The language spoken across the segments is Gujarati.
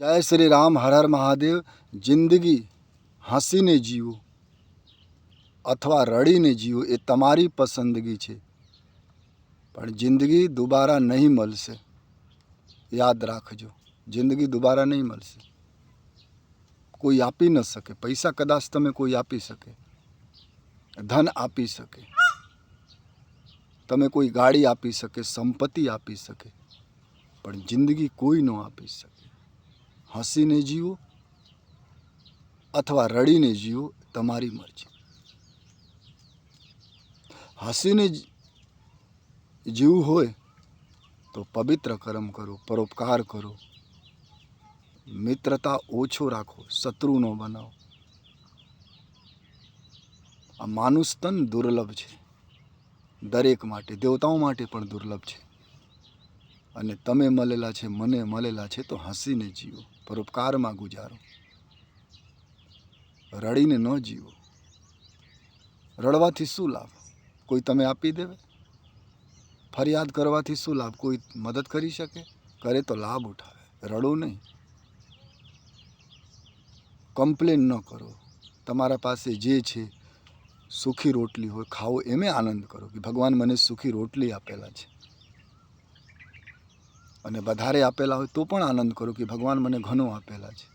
જય શ્રી રામ હર હર મહાદેવ જિંદગી હસીને જીવો અથવા રડીને જીવો એ તમારી પસંદગી છે પણ જિંદગી દુબારા નહીં મળશે યાદ રાખજો જિંદગી દુબારા નહીં મળશે કોઈ આપી ન શકે પૈસા કદાચ તમે કોઈ આપી શકે ધન આપી શકે તમે કોઈ ગાડી આપી શકે સંપત્તિ આપી શકે પણ જિંદગી કોઈ ન આપી શકે હસીને જીવો અથવા રડીને જીવો, તમારી મરજી. હસીને જીવવું હોય તો પવિત્ર કર્મ કરો, પરોપકાર કરો. મિત્રતા ઓછો રાખો, શત્રુ ન બનાવો. આ માનુષ તન દુર્લભ છે. દરેક માટે, દેવતાઓ માટે પણ દુર્લભ છે. અને તમે મળેલા છે, મને મળેલા છે, તો હસીને જીવો. પરોપકારમાં ગુજારો. રડીને ન જીવો. રડવાથી શું લાભ? કોઈ તમે આપી દેવે? ફરિયાદ કરવાથી શું લાભ? કોઈ મદદ કરી શકે? કરે તો લાભ ઉઠાવે. રડો નહીં. કમ્પ્લેન ન કરો. તમારા પાસે જે છે, સુખી રોટલી હોય, ખાઓ, એમે આનંદ કરો કે ભગવાન મને સુખી રોટલી આપેલા છે. અને વધારે આપેલા હોય તો પણ આનંદ કરો કે ભગવાન મને ઘણો આપેલા છે.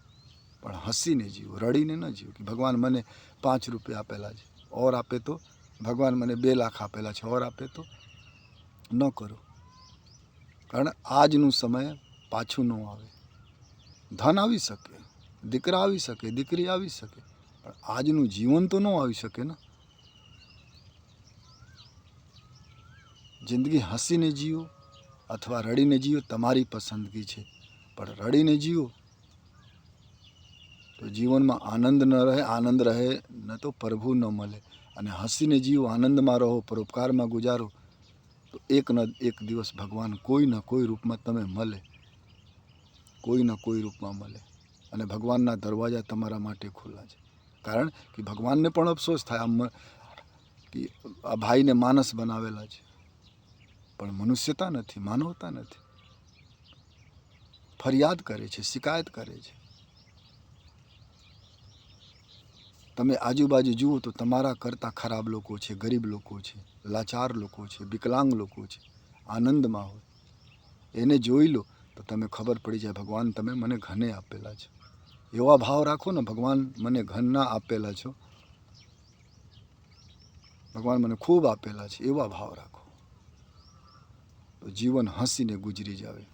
પણ હસીને જીવો, રડીને ન જીવો કે ભગવાન મને પાંચ રૂપિયા આપેલા છે. ઓર આપે તો? ભગવાન મને બે લાખ આપેલા છે. ઓર આપે તો? ન કરો. કારણ આજનું સમય પાછું ન આવે. ધન આવી શકે, દીકરા આવી શકે, દીકરી આવી શકે, પણ આજનું જીવન તો ન આવી શકે ને. જિંદગી હસીને જીવો અથવા રડીને જીવો તમારી પસંદગી છે. પણ રડીને જીવો તો જીવનમાં આનંદ ન રહે, આનંદ રહે ન તો પ્રભુ ન મળે. અને હસીને જીવો આનંદમાં રહો, પરોપકારમાં ગુજારો, તો એક ન એક દિવસ ભગવાન કોઈ ન કોઈ રૂપમાં તમે મળે. કોઈ ન કોઈ રૂપમાં મળે. અને ભગવાનના દરવાજા તમારા માટે ખુલ્લા છે. કારણ કે ભગવાનને પણ અફસોસ થાય. આમ કે આ ભાઈને માનસ બનાવેલા છે. પણ મનુષ્યતા નથી, માનવતા નથી. ફરિયાદ કરે છે, શિકાયત કરે છે. તમે આજુબાજુ જુઓ તો તમારા કરતાં ખરાબ લોકો છે, ગરીબ લોકો છે, લાચાર લોકો છે, વિકલાંગ લોકો છે, આનંદમાં હોય. એને જોઈ લો તો તમે ખબર પડી જાય, ભગવાન તમે મને ઘને આપેલા છે. એવા ભાવ રાખો ને, ભગવાન મને ઘનના આપેલા છો. ભગવાન મને ખૂબ આપેલા છે, એવા ભાવ રાખો. તો જીવન હસીને ગુજરી જાવે.